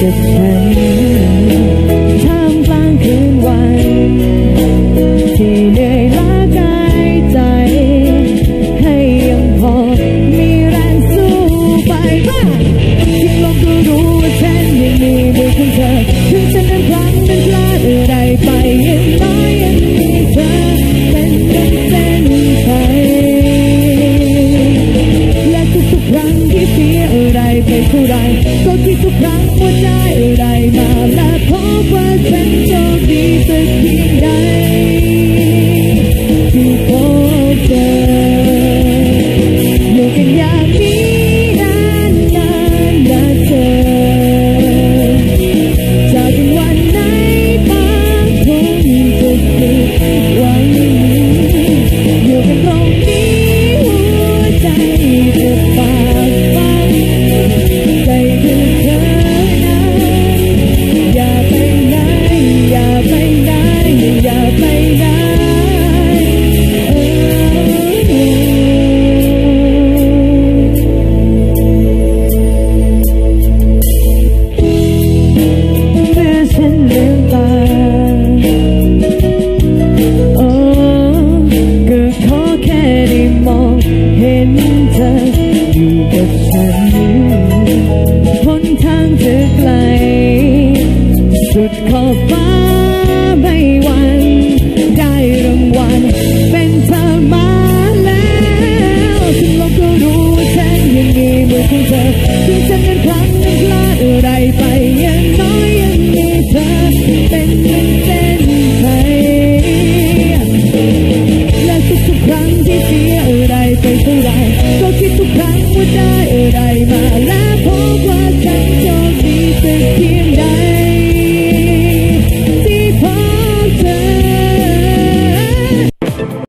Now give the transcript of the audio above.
จะเห็ท่ามงคืนวัน ที่เหนื่อยล้ากายใจ ให้ยังพอมีแรงสู้ไปบ้างทิ้งลมก็รู้ว่าฉันยังมีดีของเธอถึงฉันนั้นพลังนั้นพลาดไรไปยังน้อยยังมีเธอเป็นดังเส้นชัและทุกๆครั้งที่เสียอะไรไปเท่าไรก็คิด ฉันลืมไป ไรไปเท่าไรก็คิดทุกครั้งว่าได้อะไรมา